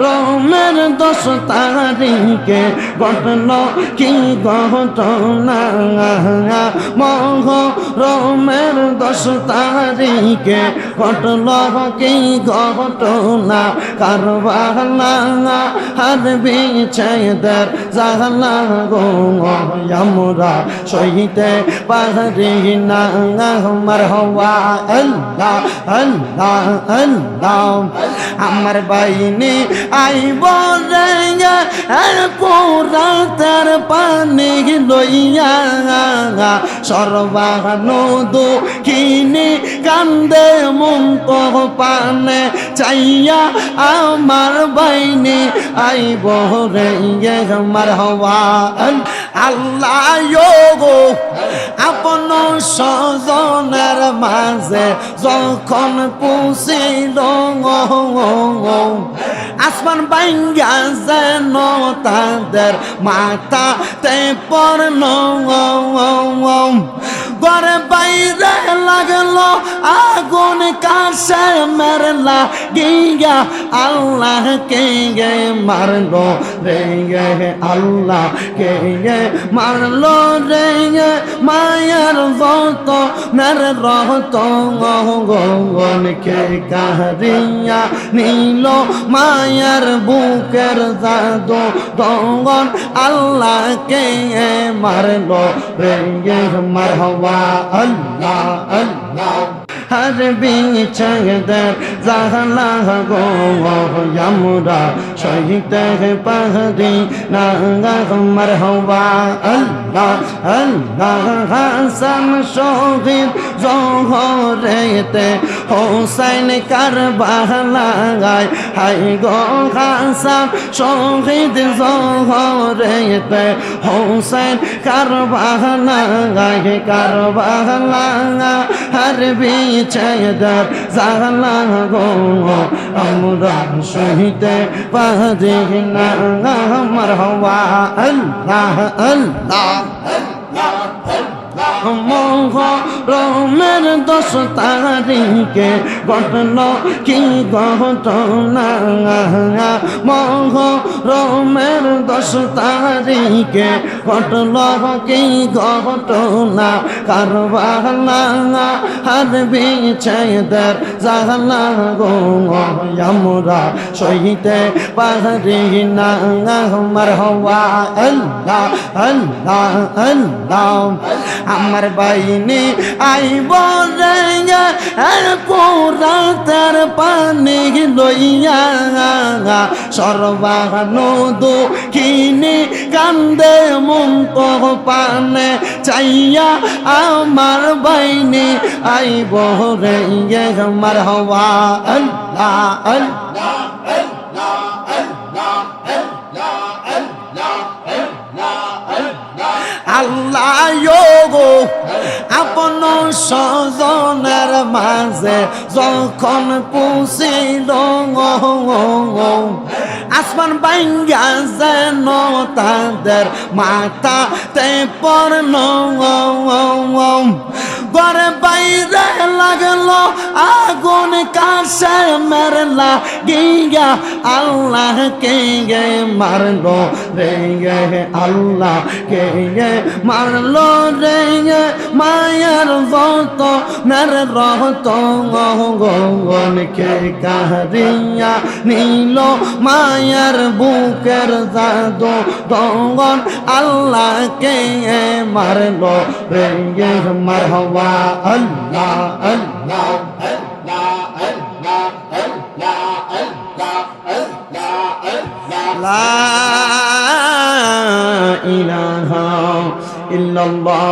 রমের দশ তারিখে ঘটল কি ঘটনা? মহ রমের দশ তারিখে ঘটল কি ঘটনা? কারবালা হার বিছেদের জালা গো আমরা সহিতে পারি না। আমার হওয়া আল্লাহ আল্লাহ আল্লাহ। আমার বাইনি আইব রে কোরাতের পানি লইয়া সর্বানু দুঃখিনী কান্দে মন পানে চাইয়া আমার বাইনি আইব রে আমার হওয়া। আল্লাহ গো আপন স্বজনের মাঝে যখন পুষিল আসমান বাইঙ্গা যেন তাদের মাথা তে পড়ল। ঘরে বাইরে লাগল আগুন, কাছে মেরলা গিয়া আল্লাহ কে গে মারলো রে গে আল্লাহ কে গে মারলো রে গে মায়ের যত নের রহত গগন কে কাহরিয়া নীল মায়ের বুকের জাদু দঙ্গন আল্লাহ কে মারলো রে গে মার হওয়া আল্লাহ আল্লাহ হর বিছদের জাহলা গো আমরা সহিতে পাহরি না মর হওয়া আল্লাহ আল্লাহ হাসান শহীদ জহরেতে হোসাইন কারবালায় হাই গো হাসান শহীদ জহরেতে হোসাইন কারবালায় কারবালা হর বিছদের জালা গো আমরা সহিতে পারি না আমার হওয়া আল্লাহ আল্লাহ। মোহ রমের দশ তারিখে ঘটল কি ঘটনা? মোহ রমের দশ তারিখে ঘটল কি ঘটনা? কারবালা হার বিছেদের জালা গো, আমরা সহিতে পারি না। আমার হওয়া আল্লাহ আল্লাহ আল্লাহ। আমার বাইনি আইব রে কোরাতের পানি লইয়া সর্বানু দুঃখিনী কান্দে মন পানে চাইয়া আমার বাইনি আইব রে আমার হওয়া আল্লাহ আল্লাহ। স্বজনের মাঝে যখন পুষিল আসমান বাইঙ্গা যেন তাদের মাথা তে পড়ল ঘরে বাইরে লাগল, আগুন কাছে মেরলা। গিয়া আল্লাহ কে গে মারলো রে গে আল্লাহ কে গে মারলো রে গে মায়ের যত নের রহত গগন কে কাহরিয়া নীল। মায়ের বুকের জাদু দঙ্গন আল্লাহ কে মারলো রে গে মার আল্লাহ লা ইলাহা ইল্লাল্লাহ